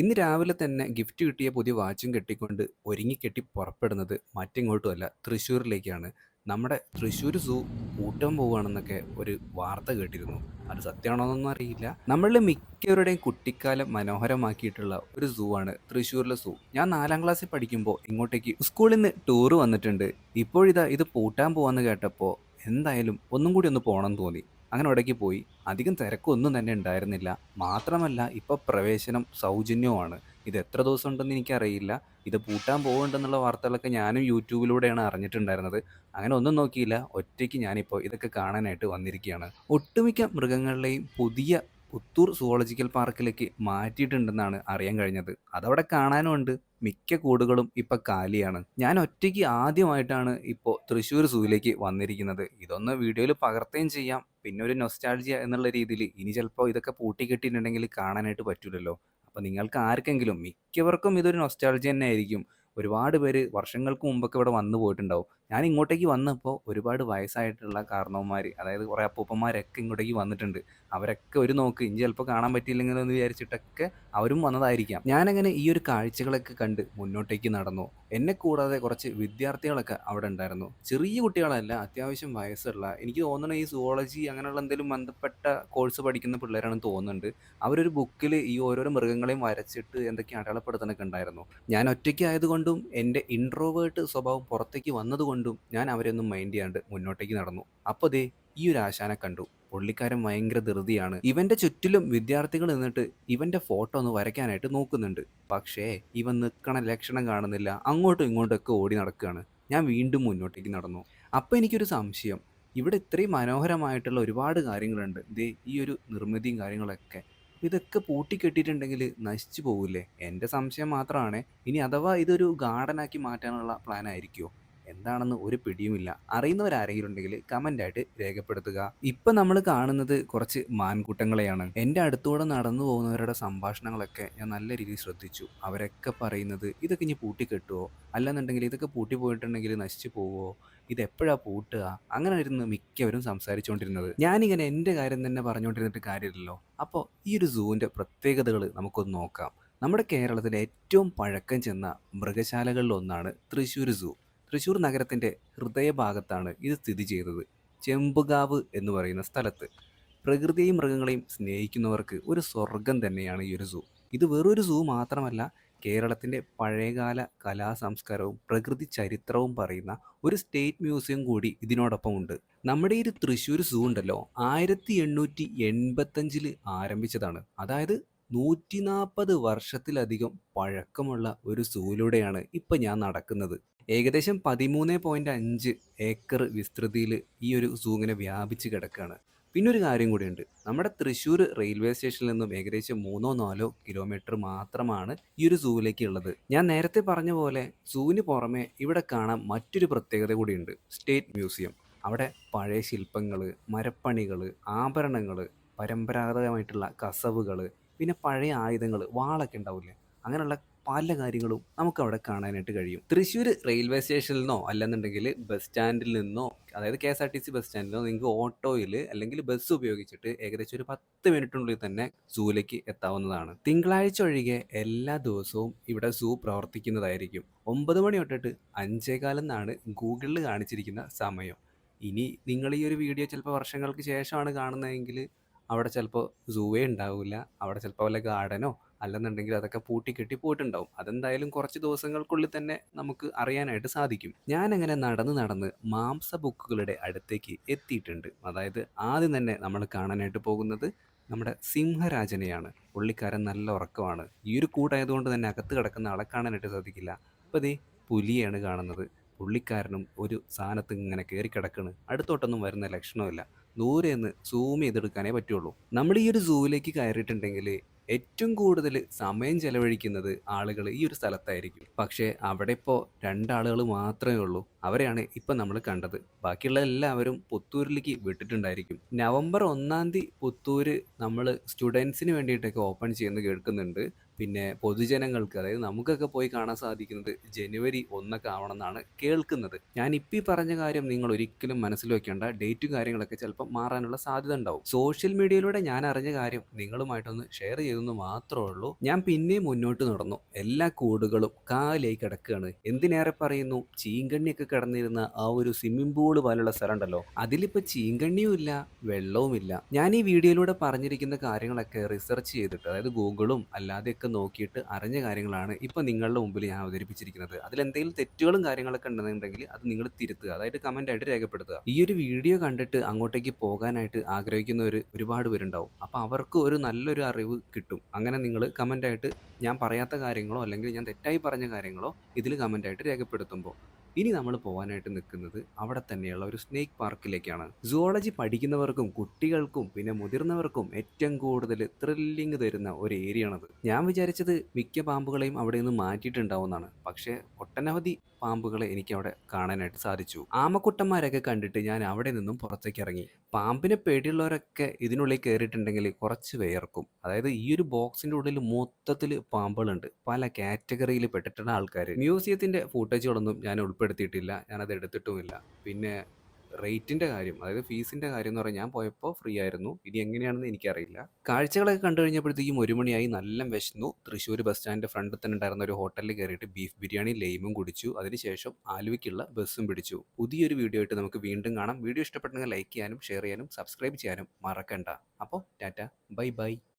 ഇന്ന് രാവിലെ തന്നെ ഗിഫ്റ്റ് കിട്ടിയ പുതിയ വാച്ചും കെട്ടിക്കൊണ്ട് ഒരുങ്ങിക്കെട്ടി പുറപ്പെടുന്നത് മറ്റെങ്ങോട്ടുമല്ല തൃശ്ശൂരിലേക്കാണ്. നമ്മുടെ തൃശ്ശൂർ സൂ കൂട്ടം പോവുകയാണെന്നൊക്കെ ഒരു വാർത്ത കേട്ടിരുന്നു. അത് സത്യമാണോന്നൊന്നും അറിയില്ല. നമ്മളിൽ മിക്കവരുടെയും കുട്ടിക്കാലം മനോഹരമാക്കിയിട്ടുള്ള ഒരു സൂ ആണ് തൃശ്ശൂരിലെ സൂ. ഞാൻ നാലാം ക്ലാസ്സിൽ പഠിക്കുമ്പോൾ ഇങ്ങോട്ടേക്ക് സ്കൂളിൽ നിന്ന് ടൂർ വന്നിട്ടുണ്ട്. ഇപ്പോഴിതാ ഇത് പൂട്ടാൻ പോവാന്ന് കേട്ടപ്പോൾ എന്തായാലും ഒന്നും കൂടി ഒന്ന് പോകണം തോന്നി. അങ്ങനെ ഇടയ്ക്ക് പോയി. അധികം തിരക്കൊന്നും തന്നെ ഉണ്ടായിരുന്നില്ല. മാത്രമല്ല ഇപ്പോൾ പ്രവേശനം സൗജന്യമാണ് ഇത് എത്ര ദിവസം ഉണ്ടെന്ന് എനിക്കറിയില്ല. ഇത് പൂട്ടാൻ പോകുന്നുണ്ടെന്നുള്ള വാർത്തകളൊക്കെ ഞാനും യൂട്യൂബിലൂടെയാണ് അറിഞ്ഞിട്ടുണ്ടായിരുന്നത്. അങ്ങനെ ഒന്നും നോക്കിയില്ല. ഒറ്റയ്ക്ക് ഞാനിപ്പോൾ ഇതൊക്കെ കാണാനായിട്ട് വന്നിരിക്കുകയാണ്. ഒട്ടുമിക്ക മൃഗങ്ങളുടെയും പുതിയ പുത്തൂർ സുവോളജിക്കൽ പാർക്കിലേക്ക് മാറ്റിയിട്ടുണ്ടെന്നാണ് അറിയാൻ കഴിഞ്ഞത്. അതവിടെ കാണാനുമുണ്ട്. മിക്ക കൂടുകളും ഇപ്പൊ കാലിയാണ്. ഞാൻ ഒറ്റയ്ക്ക് ആദ്യമായിട്ടാണ് ഇപ്പോൾ തൃശ്ശൂർ സൂയിലേക്ക് വന്നിരിക്കുന്നത്. ഇതൊന്ന് വീഡിയോയിൽ പകർത്തുകയും ചെയ്യാം. പിന്നെ ഒരു നൊസ്റ്റാൾജിയ എന്നുള്ള രീതിയിൽ ഇനി ചിലപ്പോൾ ഇതൊക്കെ പൂട്ടിക്കെട്ടിയിട്ടുണ്ടെങ്കിൽ കാണാനായിട്ട് പറ്റൂലല്ലോ. അപ്പോൾ നിങ്ങൾക്ക് ആർക്കെങ്കിലും മിക്കവർക്കും ഇതൊരു നൊസ്റ്റാൾജി തന്നെ ആയിരിക്കും. ഒരുപാട് പേര് വർഷങ്ങൾക്ക് മുമ്പൊക്കെ ഇവിടെ വന്നു പോയിട്ടുണ്ടാവും. ഞാൻ ഇങ്ങോട്ടേക്ക് വന്നപ്പോൾ ഒരുപാട് വയസ്സായിട്ടുള്ള കാരണവന്മാർ അതായത് കുറേ അപ്പൂപ്പന്മാരൊക്കെ ഇങ്ങോട്ടേക്ക് വന്നിട്ടുണ്ട്. അവരൊക്കെ ഒരു നോക്ക് ഇനി ചിലപ്പോൾ കാണാൻ പറ്റിയില്ലെങ്കിലോ എന്ന് വിചാരിച്ചിട്ടൊക്കെ അവരും വന്നതായിരിക്കാം. ഞാനങ്ങനെ ഈ ഒരു കാഴ്ചകളൊക്കെ കണ്ട് മുന്നോട്ടേക്ക് നടന്നു. എന്നെ കൂടാതെ കുറച്ച് വിദ്യാർത്ഥികളൊക്കെ അവിടെ ഉണ്ടായിരുന്നു. ചെറിയ കുട്ടികളല്ല അത്യാവശ്യം വയസ്സുള്ള എനിക്ക് തോന്നുന്നത് ഈ സുവോളജി അങ്ങനെയുള്ള എന്തെങ്കിലും ബന്ധപ്പെട്ട കോഴ്സ് പഠിക്കുന്ന പിള്ളേരാണെന്ന് തോന്നുന്നുണ്ട്. അവരൊരു ബുക്കിൽ ഈ ഓരോരോ മൃഗങ്ങളെയും വരച്ചിട്ട് എന്തൊക്കെ അടയാളപ്പെടുത്തുന്നൊക്കെ ഉണ്ടായിരുന്നു. ഞാൻ ഒറ്റയ്ക്കായതുകൊണ്ടും എന്റെ ഇൻട്രോവേർട്ട് സ്വഭാവം പുറത്തേക്ക് വന്നതുകൊണ്ടും ഞാൻ അവരെയൊന്നും മൈൻഡ് ചെയ്യാണ്ട് മുന്നോട്ടേക്ക് നടന്നു. അപ്പോൾ ദേ ഈ ഒരു ആശാനെ കണ്ടു. പുള്ളിക്കാരൻ ഭയങ്കര ധൃതിയാണ്. ഇവന്റെ ചുറ്റിലും വിദ്യാർത്ഥികൾ നിന്നിട്ട് ഇവന്റെ ഫോട്ടോ ഒന്ന് വരയ്ക്കാനായിട്ട് നോക്കുന്നുണ്ട്. പക്ഷേ ഇവൻ നിൽക്കണ ലക്ഷണം കാണുന്നില്ല. അങ്ങോട്ടും ഇങ്ങോട്ടും ഒക്കെ ഓടി നടക്കുകയാണ്. ഞാൻ വീണ്ടും മുന്നോട്ടേക്ക് നടന്നു. അപ്പോൾ എനിക്കൊരു സംശയം. ഇവിടെ ഇത്രയും മനോഹരമായിട്ടുള്ള ഒരുപാട് കാര്യങ്ങളുണ്ട്. ദേ ഈ ഒരു നിർമ്മിതിയും കാര്യങ്ങളൊക്കെ. ഇതൊക്കെ പൂട്ടിക്കെട്ടിയിട്ടുണ്ടെങ്കിൽ നശിച്ചു പോകില്ലേ? എന്റെ സംശയം മാത്രമാണ്. ഇനി അഥവാ ഇതൊരു ഗാർഡനാക്കി മാറ്റാനുള്ള പ്ലാൻ ആയിരിക്കുമോ? എന്താണെന്ന് ഒരു പിടിയുമില്ല. അറിയുന്നവരാരെങ്കിലും ഉണ്ടെങ്കിൽ കമന്റ് ആയിട്ട് രേഖപ്പെടുത്തുക. ഇപ്പൊ നമ്മൾ കാണുന്നത് കുറച്ച് മാൻകൂട്ടങ്ങളെയാണ്. എന്റെ അടുത്തൂടെ നടന്നു പോകുന്നവരുടെ സംഭാഷണങ്ങളൊക്കെ ഞാൻ നല്ല രീതിയിൽ ശ്രദ്ധിച്ചു. അവരൊക്കെ പറയുന്നത് ഇതൊക്കെ ഇനി പൂട്ടിക്കെട്ടുമോ അല്ലെന്നുണ്ടെങ്കിൽ ഇതൊക്കെ പൂട്ടി പോയിട്ടുണ്ടെങ്കിൽ നശിച്ചു പോവോ? ഇതെപ്പോഴാ പൂട്ടുക? അങ്ങനെയായിരുന്നു മിക്കവരും സംസാരിച്ചുകൊണ്ടിരുന്നത്. ഞാനിങ്ങനെ എന്റെ കാര്യം തന്നെ പറഞ്ഞുകൊണ്ടിരുന്നിട്ട് കാര്യമില്ലല്ലോ. അപ്പോൾ ഈ ഒരു സൂവിന്റെ പ്രത്യേകതകൾ നമുക്കൊന്ന് നോക്കാം. നമ്മുടെ കേരളത്തിലെ ഏറ്റവും പഴക്കം ചെന്ന മൃഗശാലകളിലൊന്നാണ് തൃശ്ശൂർ സൂ. തൃശ്ശൂർ നഗരത്തിന്റെ ഹൃദയഭാഗത്താണ് ഇത് സ്ഥിതി ചെയ്തത് ചെമ്പുകാവ് എന്ന് പറയുന്ന സ്ഥലത്ത്. പ്രകൃതിയെയും മൃഗങ്ങളെയും സ്നേഹിക്കുന്നവർക്ക് ഒരു സ്വർഗം തന്നെയാണ് ഈ ഒരു സൂ. ഇത് വേറൊരു സൂ മാത്രമല്ല കേരളത്തിന്റെ പഴയകാല കലാ സംസ്കാരവും പ്രകൃതി ചരിത്രവും പറയുന്ന ഒരു സ്റ്റേറ്റ് മ്യൂസിയം കൂടി ഇതിനോടൊപ്പം ഉണ്ട്. നമ്മുടെ ഈ തൃശ്ശൂർ സൂ ഉണ്ടല്ലോ 1885ൽ ആരംഭിച്ചതാണ്. അതായത് 140 വർഷത്തിലധികം പഴക്കമുള്ള ഒരു സൂയിലൂടെയാണ് ഇപ്പം ഞാൻ നടക്കുന്നത്. ഏകദേശം 13.5 ഏക്കർ വിസ്തൃതിയിൽ ഈ ഒരു സൂ ഇങ്ങനെ വ്യാപിച്ച് കിടക്കുകയാണ്. പിന്നെ ഒരു കാര്യം കൂടിയുണ്ട്. നമ്മുടെ തൃശ്ശൂർ റെയിൽവേ സ്റ്റേഷനിൽ നിന്നും ഏകദേശം 3ഓ 4ഓ കിലോമീറ്റർ മാത്രമാണ് ഈ ഒരു സൂവിലേക്ക് ഉള്ളത്. ഞാൻ നേരത്തെ പറഞ്ഞ പോലെ സൂവിന് പുറമെ ഇവിടെ കാണാൻ മറ്റൊരു പ്രത്യേകത കൂടിയുണ്ട്. State museum. അവിടെ പഴയ ശില്പങ്ങൾ, മരപ്പണികൾ, ആഭരണങ്ങൾ, പരമ്പരാഗതമായിട്ടുള്ള കസവുകൾ, പിന്നെ പഴയ ആയുധങ്ങൾ, വാളൊക്കെ ഉണ്ടാവില്ലേ? അങ്ങനെയുള്ള പല കാര്യങ്ങളും നമുക്ക് അവിടെ കാണാനായിട്ട് കഴിയും. തൃശ്ശൂർ റെയിൽവേ സ്റ്റേഷനിൽ നിന്നോ അല്ലെന്നുണ്ടെങ്കിൽ ബസ് സ്റ്റാൻഡിൽ നിന്നോ അതായത് K S R T C bus സ്റ്റാൻഡിൽ നിന്നോ നിങ്ങൾക്ക് ഓട്ടോയിൽ അല്ലെങ്കിൽ ബസ് ഉപയോഗിച്ചിട്ട് ഏകദേശം ഒരു 10 മിനിറ്റിനുള്ളിൽ തന്നെ സൂലേക്ക് എത്താവുന്നതാണ്. തിങ്കളാഴ്ച ഒഴികെ എല്ലാ ദിവസവും ഇവിടെ സൂ പ്രവർത്തിക്കുന്നതായിരിക്കും. ഒമ്പത് മണി തൊട്ടിട്ട് 5:15 എന്നാണ് ഗൂഗിളിൽ കാണിച്ചിരിക്കുന്ന സമയം. ഇനി നിങ്ങൾ ഈ ഒരു വീഡിയോ ചിലപ്പോൾ വർഷങ്ങൾക്ക് ശേഷമാണ് കാണുന്നതെങ്കിൽ അവിടെ ചിലപ്പോൾ സൂവേ ഉണ്ടാവില്ല. അവിടെ ചിലപ്പോൾ വല്ല ഗാർഡനോ അല്ലെന്നുണ്ടെങ്കിൽ അതൊക്കെ പൂട്ടിക്കെട്ടി പോയിട്ടുണ്ടാവും. അതെന്തായാലും കുറച്ച് ദിവസങ്ങൾക്കുള്ളിൽ തന്നെ നമുക്ക് അറിയാനായിട്ട് സാധിക്കും. ഞാൻ അങ്ങനെ നടന്ന് നടന്ന് മാംസ ബുക്കുകളുടെ അടുത്തേക്ക് എത്തിയിട്ടുണ്ട്. അതായത് ആദ്യം തന്നെ നമ്മൾ കാണാനായിട്ട് പോകുന്നത് നമ്മുടെ സിംഹരാജനെയാണ്. പുള്ളിക്കാരൻ നല്ല ഉറക്കമാണ്. ഈ ഒരു കൂട്ടായതുകൊണ്ട് തന്നെ അകത്ത് കിടക്കുന്ന ആളെ കാണാനായിട്ട് സാധിക്കില്ല. അപ്പോൾ ദേ പുലിയാണ് കാണുന്നത്. പുള്ളിക്കാരനും ഒരു സാധനത്ത് ഇങ്ങനെ കയറി കിടക്കണ് അടുത്തോട്ടൊന്നും വരുന്ന ലക്ഷണമില്ല. ദൂരെ നിന്ന് സൂം ചെയ്തെടുക്കാനേ പറ്റുള്ളൂ. നമ്മൾ ഈ ഒരു സൂവിലേക്ക് കയറിയിട്ടുണ്ടെങ്കിൽ ഏറ്റവും കൂടുതൽ സമയം ചെലവഴിക്കുന്നത് ആളുകൾ ഈ ഒരു സ്ഥലത്തായിരിക്കും. പക്ഷേ അവിടെ ഇപ്പോൾ രണ്ടാളുകൾ മാത്രമേ ഉള്ളൂ. അവരെയാണ് ഇപ്പം നമ്മൾ കണ്ടത്. ബാക്കിയുള്ള എല്ലാവരും പുത്തൂരിലേക്ക് വിട്ടിട്ടുണ്ടായിരിക്കും. നവംബർ ഒന്നാം തീയതി പുത്തൂർ നമ്മൾ സ്റ്റുഡൻസിന് വേണ്ടിയിട്ടൊക്കെ ഓപ്പൺ ചെയ്യുന്നത് കേൾക്കുന്നുണ്ട്. പിന്നെ പൊതുജനങ്ങൾക്ക് അതായത് നമുക്കൊക്കെ പോയി കാണാൻ സാധിക്കുന്നത് ജനുവരി ഒന്നൊക്കെ ആവണമെന്നാണ് കേൾക്കുന്നത്. ഞാൻ ഇപ്പം ഈ പറഞ്ഞ കാര്യം നിങ്ങൾ ഒരിക്കലും മനസ്സിൽ വെക്കേണ്ട. ഡേറ്റും കാര്യങ്ങളൊക്കെ ചിലപ്പോൾ മാറാനുള്ള സാധ്യത ഉണ്ടാവും. സോഷ്യൽ മീഡിയയിലൂടെ ഞാൻ അറിഞ്ഞ കാര്യം നിങ്ങളുമായിട്ടൊന്ന് ഷെയർ ചെയ്തെന്ന് മാത്രമേ ഉള്ളൂ. ഞാൻ പിന്നെയും മുന്നോട്ട് നടന്നു. എല്ലാ കൂടുകളും കാലേ കിടക്കുകയാണ്. എന്തിനേറെ പറയുന്നു? ചീങ്കണ്ണിയൊക്കെ കിടന്നിരുന്ന ആ ഒരു സ്വിമ്മിംഗ് പൂൾ പോലുള്ള സ്ഥലം ഉണ്ടല്ലോ അതിലിപ്പോൾ ചീങ്കണ്ണിയും ഇല്ല വെള്ളവുമില്ല. ഞാൻ ഈ വീഡിയോയിലൂടെ പറഞ്ഞിരിക്കുന്ന കാര്യങ്ങളൊക്കെ റിസർച്ച് ചെയ്തിട്ട് അതായത് ഗൂഗിളും അല്ലാതെയൊക്കെ നോക്കിയിട്ട് അറിഞ്ഞ കാര്യങ്ങളാണ് ഇപ്പോൾ നിങ്ങളുടെ മുമ്പിൽ ഞാൻ അവതരിപ്പിച്ചിരിക്കുന്നത്. അതിലെന്തെങ്കിലും തെറ്റുകളും കാര്യങ്ങളൊക്കെ ഉണ്ടെന്നുണ്ടെങ്കിൽ അത് നിങ്ങൾ തിരുത്തുക. അതായത് കമന്റ് ആയിട്ട് രേഖപ്പെടുത്തുക. ഈ ഒരു വീഡിയോ കണ്ടിട്ട് അങ്ങോട്ടേക്ക് പോകാനായിട്ട് ആഗ്രഹിക്കുന്നവർ ഒരുപാട് പേരുണ്ടാവും. അപ്പോൾ അവർക്ക് ഒരു നല്ലൊരു അറിവ് കിട്ടും. അങ്ങനെ നിങ്ങൾ കമന്റായിട്ട് ഞാൻ പറയാത്ത കാര്യങ്ങളോ അല്ലെങ്കിൽ ഞാൻ തെറ്റായി പറഞ്ഞ കാര്യങ്ങളോ ഇതിൽ കമന്റായിട്ട് രേഖപ്പെടുത്തുമ്പോൾ ഇനി നമ്മൾ പോകാനായിട്ട് നിൽക്കുന്നത് അവിടെ തന്നെയുള്ള ഒരു സ്നേക്ക് പാർക്കിലേക്കാണ്. സുവോളജി പഠിക്കുന്നവർക്കും കുട്ടികൾക്കും പിന്നെ മുതിർന്നവർക്കും ഏറ്റവും കൂടുതൽ ത്രില്ലിങ് തരുന്ന ഒരു ഏരിയ ആണത്. ഞാൻ വിചാരിച്ചത് മിക്ക പാമ്പുകളെയും അവിടെ നിന്ന് മാറ്റിയിട്ടുണ്ടാവുമെന്നാണ്. പക്ഷേ ഒട്ടനവധി പാമ്പുകളെ എനിക്ക് അവിടെ കാണാനായിട്ട് സാധിച്ചു. ആമക്കുട്ടന്മാരൊക്കെ കണ്ടിട്ട് ഞാൻ അവിടെ നിന്നും പുറത്തേക്ക് ഇറങ്ങി. പാമ്പിനെ പേടിയുള്ളവരൊക്കെ ഇതിനുള്ളിൽ കയറിയിട്ടുണ്ടെങ്കിൽ കുറച്ച് വേർക്കും അതായത് ഈ ഒരു ബോക്സിന്റെ ഉള്ളിൽ മൊത്തത്തിൽ പാമ്പുകളുണ്ട്. പല കാറ്റഗറിയിൽ പെട്ടിട്ടുള്ള ആൾക്കാർ മ്യൂസിയത്തിന്റെ ഫുട്ടേജുകളൊന്നും ഞാൻ ഉൾപ്പെടുത്തിയിട്ടില്ല. ഞാനത് എടുത്തിട്ടുമില്ല. പിന്നെ റേറ്റിന്റെ കാര്യം അതായത് ഫീസിന്റെ കാര്യം എന്ന് പറഞ്ഞാൽ ഞാൻ പോയപ്പോൾ ഫ്രീ ആയിരുന്നു. ഇനി എങ്ങനെയാണെന്ന് എനിക്കറിയില്ല. കാഴ്ചകളൊക്കെ കണ്ടു കഴിഞ്ഞപ്പോഴത്തേക്കും ഒരു മണിയായി നല്ല വിശന്നു. തൃശ്ശൂർ ബസ് സ്റ്റാൻഡിന്റെ ഫ്രണ്ടിൽ തന്നെ ഉണ്ടായിരുന്ന ഒരു ഹോട്ടലിൽ കയറിയിട്ട് ബീഫ് ബിരിയാണി ലൈമും കുടിച്ചു. അതിനുശേഷം ആലുവയ്ക്കുള്ള ബസ്സും പിടിച്ചു. പുതിയൊരു വീഡിയോ ആയിട്ട് നമുക്ക് വീണ്ടും കാണാം. വീഡിയോ ഇഷ്ടപ്പെട്ടെങ്കിൽ ലൈക്ക് ചെയ്യാനും ഷെയർ ചെയ്യാനും സബ്സ്ക്രൈബ് ചെയ്യാനും മറക്കണ്ട. അപ്പോൾ ടാറ്റ. Bye bye.